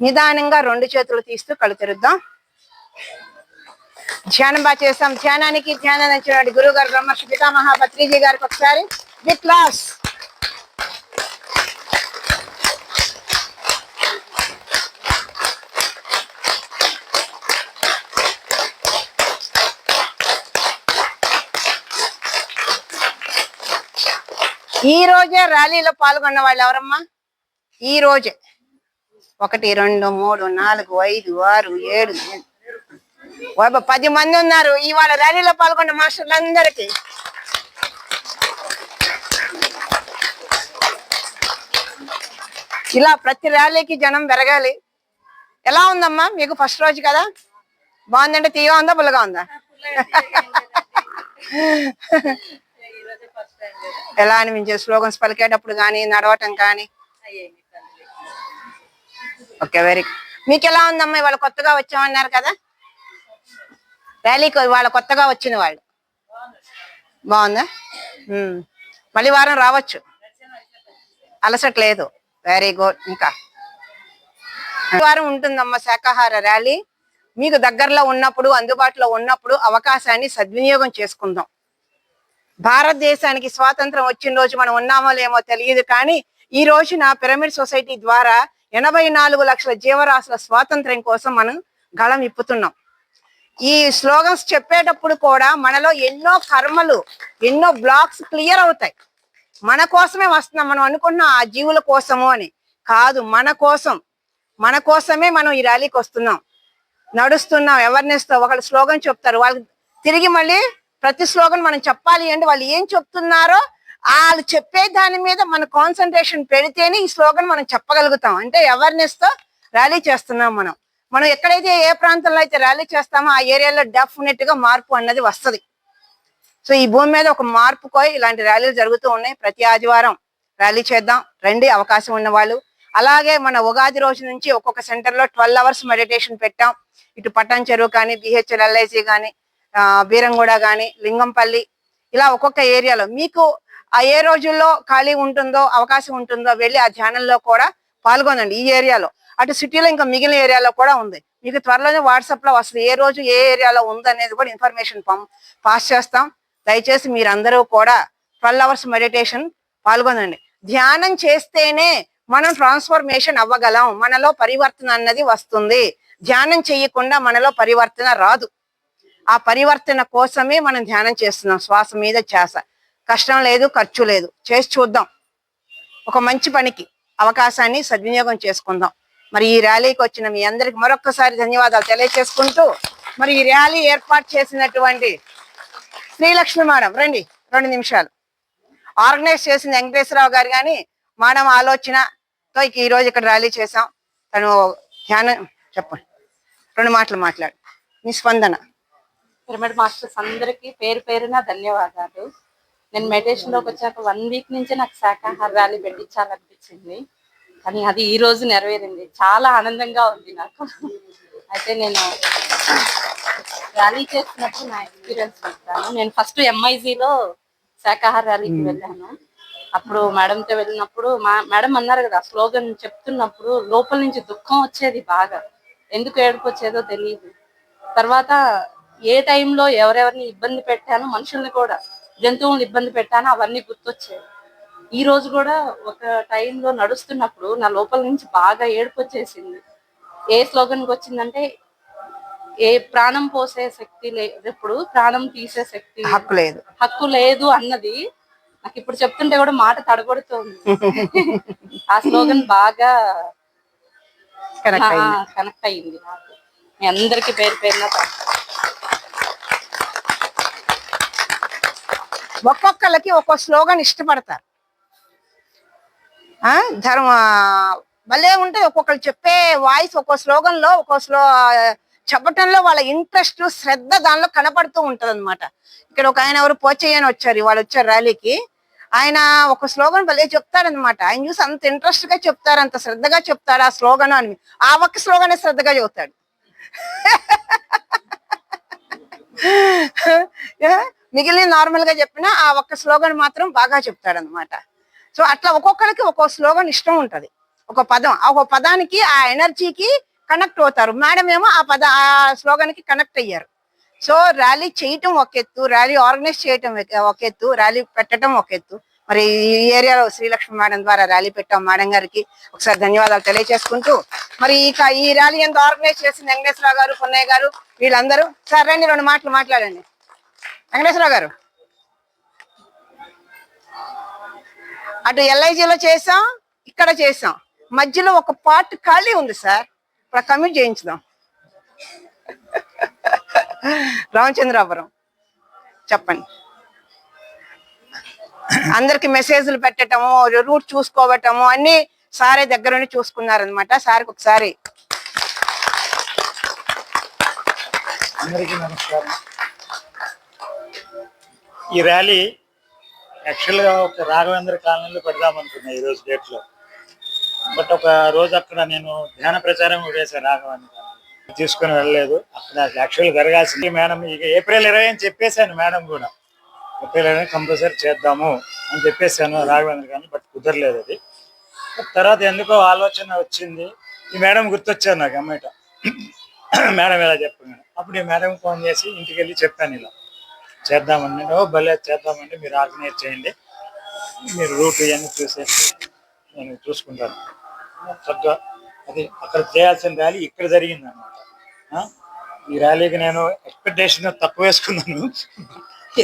నిదానంగా రెండు చేతులు తీస్తూ కళ్ళు తెరుద్దాం. ధ్యానం బాగా చేస్తాం. ధ్యానానికి ధ్యానం ఇచ్చినటువంటి గురువు గారు బ్రహ్మర్షి పితామహ పత్రిజీ గారికి ఒకసారి బిగ్ క్లాస్ ఈ రోజే ర్యాలీలో పాల్గొన్న వాళ్ళు ఎవరమ్మా? ఈ రోజే. ఒకటి రెండు మూడు నాలుగు ఐదు ఆరు ఏడు పది మంది ఉన్నారు. ఇవాళ ర్యాలీలో పాల్గొన్న మాస్టర్లందరికీ. ఇలా ప్రతి ర్యాలీకి జనం పెరగాలి ఎలా ఉందమ్మా? మీకు ఫస్ట్ రోజు కదా? బాగుందంటే తీగా ఉందా పుల్లగా ఉందా? ఎలా అనిపించే స్లోగన్స్ పలికేటప్పుడు కానీ నడవటం కానీ? ఓకే వెరీ మీకు ఎలా ఉందమ్మా ఇవాళ కొత్తగా వచ్చామన్నారు కదా? ర్యాలీకి వాళ్ళ కొత్తగా వచ్చిన వాళ్ళు. బాగుందా? మళ్ళీ వారం రావచ్చు. అలసట లేదు. వెరీ గుడ్ ఇంకా. వారం ఉంటుందమ్మా శాకాహార ర్యాలీ. మీకు దగ్గరలో ఉన్నప్పుడు అందుబాటులో ఉన్నప్పుడు అవకాశాన్ని సద్వినియోగం చేసుకుందాం. భారతదేశానికి స్వాతంత్రం వచ్చిన రోజు మనం ఉన్నామో లేమో తెలియదు కానీ ఈ రోజున పిరమిడ్ సొసైటీ ద్వారా ఎనభై నాలుగు లక్షల జీవరాశుల స్వాతంత్ర్యం కోసం మనం గళం ఇప్పుతున్నాం ఈ స్లోగన్స్ చెప్పేటప్పుడు కూడా మనలో ఎన్నో కర్మలు ఎన్నో బ్లాక్స్ క్లియర్ అవుతాయి. మన కోసమే వస్తున్నాం మనం అనుకుంటున్నాం ఆ జీవుల కోసము అని. కాదు మన కోసం. మన కోసమే మనం ఈ ర్యాలీకి వస్తున్నాం. నడుస్తున్నాం అవేర్నెస్తో ఒకళ్ళు స్లోగన్ చెప్తారు. వాళ్ళు తిరిగి మళ్ళీ ప్రతి స్లోగన్ మనం చెప్పాలి అంటే వాళ్ళు ఏం చెప్తున్నారో వాళ్ళు చెప్పే దాని మీద మన కాన్సన్ట్రేషన్ పెడితేనే ఈ స్లోగన్ మనం చెప్పగలుగుతాం. అంటే అవేర్నెస్తో ర్యాలీ చేస్తున్నాం మనం. మనం ఎక్కడైతే ఏ ప్రాంతంలో అయితే ర్యాలీ చేస్తామో ఆ ఏరియాలో డెఫినెట్గా మార్పు అన్నది వస్తుంది. సో ఈ భూమి మీద ఒక మార్పు కోయి ఇలాంటి ర్యాలీలు జరుగుతూ ఉన్నాయి. ప్రతి ఆదివారం ర్యాలీ చేద్దాం. రండి అవకాశం ఉన్న వాళ్ళు. అలాగే మన ఉగాది రోజు నుంచి ఒక్కొక్క సెంటర్లో ట్వెల్వ్ అవర్స్ మెడిటేషన్ పెట్టాం. ఇటు పట్టణ చెరువు కానీ బిహెచ్ఎల్ ఎల్ఐసి కానీ బీరంగూడ కానీ లింగంపల్లి ఇలా ఒక్కొక్క ఏరియాలో. మీకు ఆ ఏ రోజుల్లో ఖాళీ ఉంటుందో అవకాశం ఉంటుందో వెళ్ళి ఆ ధ్యానంలో కూడా పాల్గొనండి ఈ ఏరియాలో. అటు సిటీలో ఇంకా మిగిలిన ఏరియాలో కూడా ఉంది. మీకు త్వరలోనే వాట్సాప్లో వస్తుంది. ఏ రోజు ఏ ఏరియాలో ఉంది అనేది కూడా ఇన్ఫర్మేషన్ పాస్ చేస్తాం. దయచేసి మీరందరూ కూడా ట్వెల్వ్ అవర్స్ మెడిటేషన్ పాల్గొనండి. ధ్యానం చేస్తేనే మనం ట్రాన్స్ఫర్మేషన్ అవ్వగలం. మనలో పరివర్తన అన్నది వస్తుంది. ధ్యానం చేయకుండా మనలో పరివర్తన రాదు. ఆ పరివర్తన కోసమే మనం ధ్యానం చేస్తున్నాం. శ్వాస మీద ధ్యాస. కష్టం లేదు ఖర్చు లేదు. చేసి చూద్దాం. ఒక మంచి పనికి అవకాశాన్ని సద్వినియోగం చేసుకుందాం. మరి ఈ ర్యాలీకి వచ్చిన మీ అందరికి మరొక్కసారి ధన్యవాదాలు తెలియజేసుకుంటూ మరి ఈ ర్యాలీ ఏర్పాటు చేసినటువంటి శ్రీలక్ష్మి మేడం రండి రెండు నిమిషాలు. ఆర్గనైజ్ చేసిన వెంకటేశ్వరరావు గారు కానీ మేడం ఆలోచనతో ఈ రోజు ఇక్కడ ర్యాలీ చేసాం తను ధ్యానం చెప్పండి. రెండు మాటలు మాట్లాడు. మీ స్పందన. పిరమిడ్ మాస్టర్స్ అందరికీ పేరు పేరున ధన్యవాదాలు. నేను మెడిటేషన్లోకి వచ్చాక వన్ వీక్ నుంచి నాకు శాకాహార ర్యాలీ పెట్టించాలనిపించింది. కానీ అది ఈ రోజు నెరవేరింది. చాలా ఆనందంగా ఉంది నాకు. అయితే నేను ర్యాలీ చేస్తున్నప్పుడు నా ఎక్స్పీరియన్స్ చెప్తాను. నేను ఫస్ట్ ఎంఐజీలో శాకాహార ర్యాలీకి వెళ్ళాను. అప్పుడు మేడంతో వెళ్ళినప్పుడు మా మేడం అన్నారు కదా స్లోగన్ చెప్తున్నప్పుడు లోపల నుంచి దుఃఖం వచ్చేది బాగా. ఎందుకు ఏడుపు వచ్చేదో తెలియదు తర్వాత ఏ టైంలో ఎవరెవరిని ఇబ్బంది పెట్టానో మనుషుల్ని కూడా జంతువులను ఇబ్బంది పెట్టానో అవన్నీ గుర్తొచ్చాయి. ఈ రోజు కూడా ఒక టైంలో నడుస్తున్నప్పుడు నా లోపల నుంచి బాగా ఏడుపు వచ్చేసింది. ఏ స్లోగన్కి వచ్చిందంటే ఏ ప్రాణం పోసే శక్తి లేనప్పుడు ప్రాణం తీసే శక్తి. హక్కు లేదు. హక్కు లేదు అన్నది నాకు ఇప్పుడు చెప్తుంటే కూడా మాట తడగొడుతోంది. ఆ స్లోగన్ బాగా అయింది. కనెక్ట్ అయ్యింది నాకు. మీ అందరికి పేరు పేరున ఒక్కొక్కళ్ళకి ఒక్కొక్కరికి ఒక్కో స్లోగన్ ఇష్టపడతారు. ధర్మ భలే ఉంటుంది ఒక్కొక్కరు చెప్పే వాయిస్ ఒక్కో స్లోగన్లో ఒక్కో స్లో చెప్పటంలో వాళ్ళ ఇంట్రెస్ట్ శ్రద్ధ దానిలో కనపడుతూ ఉంటుంది అనమాట ఇక్కడ ఒక ఆయన ఎవరు పోచయ్యని వచ్చారు వాళ్ళు వచ్చారు ర్యాలీకి. ఆయన ఒక స్లోగన్ భలే చెప్తారనమాట ఆయన చూసి అంత ఇంట్రెస్ట్గా చెప్తారు అంత శ్రద్ధగా చెప్తారు ఆ స్లోగన్ అని. ఆ ఒక్క స్లోగనే శ్రద్ధగా చెబుతాడు. మిగిలిన నార్మల్గా చెప్పినా ఆ ఒక్క స్లోగన్ మాత్రం బాగా చెప్తాడు అనమాట సో అట్లా ఒక్కొక్కరికి ఒక్కో స్లోగన్ ఇష్టం ఉంటది. ఒక పదం ఒక పదానికి ఆ ఎనర్జీకి కనెక్ట్ అవుతారు. మేడం ఏమో ఆ పద ఆ స్లోగన్కి కనెక్ట్ అయ్యారు. సో ర్యాలీ చేయటం ఒక ఎత్తు ర్యాలీ ఆర్గనైజ్ చేయటం ఒక- ఎత్తు ర్యాలీ పెట్టడం ఒక ఎత్తు. మరి ఈ ఏరియాలో శ్రీలక్ష్మి మేడం ద్వారా ర్యాలీ పెట్టాం మేడం గారికి. ఒకసారి ధన్యవాదాలు తెలియజేసుకుంటూ మరి ఇక ఈ ర్యాలీ ఎంత ఆర్గనైజ్ చేసింది వెంకటేశ్వరరావు గారు పున్నయ్య గారు వీళ్ళందరూ? సార్ రండి రెండు మాటలు మాట్లాడండి. వెంకటేశ్వరరావు గారు. అటు ఎల్ఐజీలో చేసాం ఇక్కడ చేసాం. మధ్యలో ఒక పార్ట్ ఖాళీ ఉంది సార్. ఇప్పుడు కమిట్ చేయించుదాం. రామచంద్రాపురం. చెప్పండి. అందరికి మెసేజ్లు పెట్టటము రూట్ చూసుకోవటము అన్ని సారే దగ్గరుండి చూసుకున్నారనమాట సార్కి ఒకసారి. అందరికీ నమస్కారం. ఈ ర్యాలీ యాక్చువల్గా ఒక రాఘవేంద్ర కాలనీలో పెడదామనుకున్నా ఈ రోజు డేట్లో. బట్ ఒక రోజు అక్కడ నేను ధ్యాన ప్రచారం కూడా రాఘవేంద్ర కాలనీ తీసుకుని వెళ్ళలేదు. అక్కడ యాక్చువల్ జరగాల్సింది మేడం ఇక ఏప్రిల్ ఇరవై అని చెప్పేశాను మేడం కూడా. ఏప్రిల్ ఇరవై కంపల్సరీ చేద్దాము అని చెప్పేశాను రాఘవేంద్ర కాలనీ బట్ కుదరలేదు అది. తర్వాత ఎందుకో ఆలోచన వచ్చింది. ఈ మేడం గుర్తొచ్చారు నాకు అమ్మాయిట. మేడం ఇలా చెప్పాను అప్పుడు ఈ మేడం ఫోన్ చేసి ఇంటికి వెళ్ళి చెప్పాను ఇలా. చేద్దామని ఓ భలే చేద్దామండి. మీరు ఆర్గనైజ్ చేయండి. మీరు రూట్ ఇవన్నీ చూసేసి నేను చూసుకుంటాను. చక్కగా అది అక్కడ చేయాల్సిన ర్యాలీ ఇక్కడ జరిగింది అనమాట ఈ ర్యాలీకి నేను ఎక్స్పెక్టేషన్ తక్కువ వేసుకున్నాను.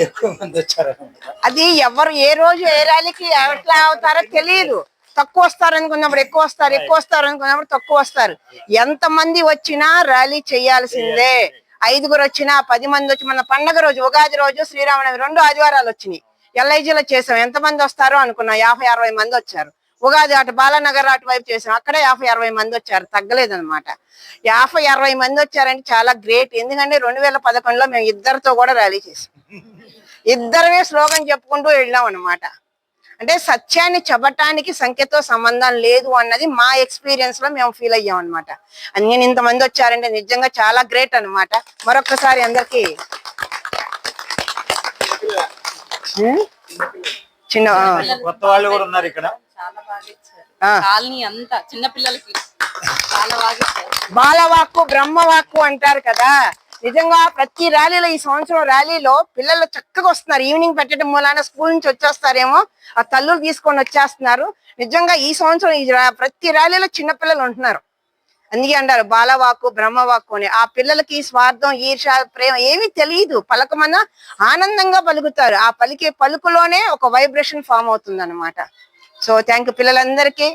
ఎక్కువ మంది వచ్చారనమాట అది ఎవరు ఏ రోజు ఏ ర్యాలీకి ఎట్లా అవుతారో తెలియదు. తక్కువ వస్తారు అనుకున్నప్పుడు ఎక్కువ వస్తారు ఎక్కువ వస్తారు అనుకున్నప్పుడు తక్కువ వస్తారు. ఎంత మంది వచ్చినా ర్యాలీ చేయాల్సిందే. ఐదుగురు వచ్చినా పది మంది వచ్చి మన పండగ రోజు ఉగాది రోజు శ్రీరామనవమి రెండు ఆదివారాలు వచ్చినాయి. ఎల్ఐజీలో చేసాం. ఎంతమంది వస్తారో అనుకున్నా యాభై అరవై మంది వచ్చారు. ఉగాది అటు బాలానగర్ అటు వైపు చేసాం. అక్కడ యాభై అరవై మంది వచ్చారు. తగ్గలేదనమాట యాభై అరవై మంది వచ్చారంటే చాలా గ్రేట్. ఎందుకంటే రెండు వేల పదకొండులో మేము ఇద్దరితో కూడా ర్యాలీ చేసాం. ఇద్దరమే స్లోగన్ చెప్పుకుంటూ వెళ్ళాం అనమాట అంటే సత్యాన్ని చెప్పటానికి సంఖ్యతో సంబంధం లేదు అన్నది మా ఎక్స్పీరియన్స్లో మేము ఫీల్ అయ్యాం అనమాట అందుకని ఇంతమంది వచ్చారంటే నిజంగా చాలా గ్రేట్ అన్నమాట. మరొకసారి అందరికి. చిన్న కొత్త వాళ్ళు కూడా ఉన్నారు ఇక్కడ. చాలా బాగా ఇచ్చారు. ఆ. కాలనీ అంతా చిన్న పిల్లలకి. చాలా బాగా ఇచ్చారు. బాలవాక్కు బ్రహ్మవాక్కు అంటారు కదా. నిజంగా ప్రతి ర్యాలీలో ఈ సంవత్సరం ర్యాలీలో పిల్లలు చక్కగా వస్తున్నారు. ఈవినింగ్ పెట్టడం మూలాన స్కూల్ నుంచి వచ్చేస్తారేమో ఆ తల్లులు తీసుకొని వచ్చేస్తున్నారు. నిజంగా ఈ సంవత్సరం ఈ ప్రతి ర్యాలీలో చిన్న పిల్లలు ఉంటున్నారు. అందుకే అంటారు బాలవాకు బ్రహ్మవాకు అని. ఆ పిల్లలకి స్వార్థం ఈర్ష ప్రేమ ఏమీ తెలియదు. పలకమన్నా ఆనందంగా పలుకుతారు. ఆ పలికే పలుకులోనే ఒక వైబ్రేషన్ ఫామ్ అవుతుంది అనమాట సో థ్యాంక్ యూ పిల్లలందరికీ.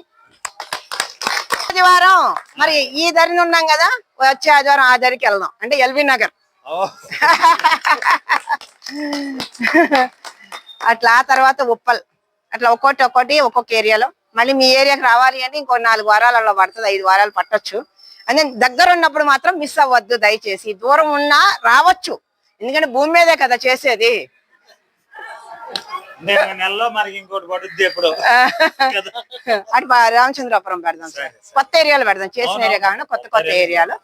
ఆదివారం. మరి ఈ దరిని ఉన్నాం కదా వచ్చే ఆదివారం ఆ దరికి వెళ్దాం. అంటే ఎల్బీ నగర్. అట్లా ఆ తర్వాత ఉప్పల్. అట్లా ఒక్కొక్కటి ఒక్కొక్కటి ఒక్కొక్క ఏరియాలో. మళ్ళీ మీ ఏరియాకి రావాలి అంటే ఇంకో నాలుగు వారాలు అలా పడుతుంది ఐదు వారాలు పట్టొచ్చు. అదే దగ్గర ఉన్నప్పుడు మాత్రం మిస్ అవ్వద్దు దయచేసి. దూరం ఉన్నా రావచ్చు. ఎందుకంటే భూమి మీదే కదా చేసేది. నేను నెలలో మనకి ఇంకోటి పడుద్ది ఎప్పుడు. అటు రామచంద్రాపురం పెడదాం సార్. కొత్త ఏరియాలో పెడదాం. చేసిన ఏరియా కాకుండా కొత్త కొత్త ఏరియాలో.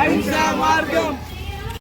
அஹிம்சா மார்க்கம்.